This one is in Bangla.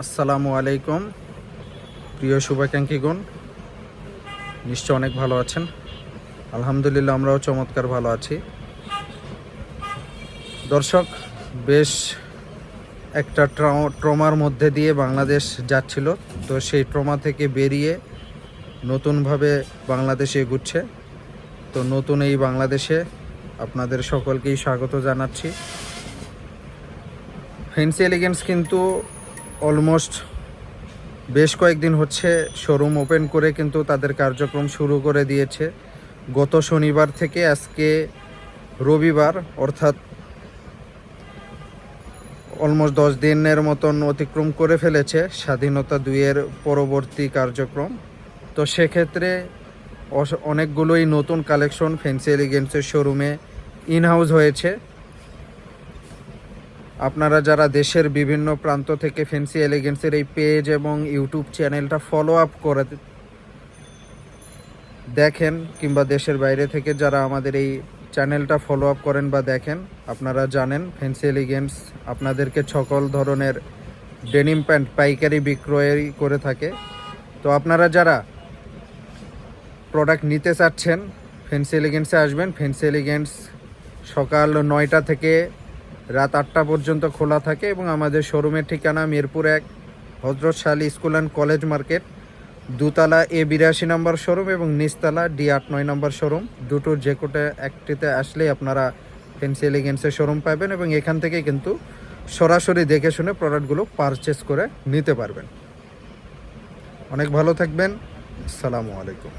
আসসালামু আলাইকুম। প্রিয় শুভাকাঙ্ক্ষীগণ, নিশ্চয় অনেক ভালো আছেন। আলহামদুলিল্লাহ আমরাও চমৎকার ভালো আছি। দর্শক, বেশ একটা ট্রমার মধ্যে দিয়ে বাংলাদেশ যাচ্ছিল, তো সেই ট্রমা থেকে বেরিয়ে নতুনভাবে বাংলাদেশে এগুচ্ছে। তো নতুন এই বাংলাদেশে আপনাদের সকলকেই স্বাগত জানাচ্ছি। ফেন্সি এলিগেন্স কিন্তু অলমোস্ট বেশ কয়েকদিন হচ্ছে শোরুম ওপেন করে কিন্তু তাদের কার্যক্রম শুরু করে দিয়েছে। গত শনিবার থেকে আজকে রবিবার, অর্থাৎ অলমোস্ট দশ দিনের মতন অতিক্রম করে ফেলেছে স্বাধীনতা দুইয়ের পরবর্তী কার্যক্রম। তো সেক্ষেত্রে অনেকগুলোই নতুন কালেকশন ফেন্সি এলিগেন্সের শোরুমে ইন হাউস হয়েছে। আপনারা যারা দেশের বিভিন্ন প্রান্ত থেকে ফেন্সি এলিগেন্সের এই পেজ এবং ইউটিউব চ্যানেলটা ফলো আপ করে দেখেন, কিংবা দেশের বাইরে থেকে যারা আমাদের এই চ্যানেলটা ফলো আপ করেন বা দেখেন, আপনারা জানেন ফেন্সি এলিগেন্স আপনাদেরকে সকল ধরনের ডেনিম প্যান্ট পাইকারি বিক্রয় করে থাকে। তো আপনারা যারা প্রোডাক্ট নিতে চাচ্ছেন ফেন্সি এলিগেন্সে আসবেন ফেন্সি এলিগেন্স সকাল নয়টা থেকে রাত আটটা পর্যন্ত খোলা থাকে এবং আমাদের শোরুমের ঠিকানা মিরপুর এক, Hazrat Shali school and college market, দুতলা এ বিরাশি নম্বর শোরুম এবং নিচতলা ডি আট নয় নম্বর শোরুম। দুটোর যে কোটে একটিতে আসলেই আপনারা ফেন্সি এলিগেন্সের শোরুম পাবেন এবং এখান থেকে কিন্তু সরাসরি দেখে শুনে প্রোডাক্টগুলো পারচেস করে নিতে পারবেন। অনেক ভালো থাকবেন। আসসালামু আলাইকুম।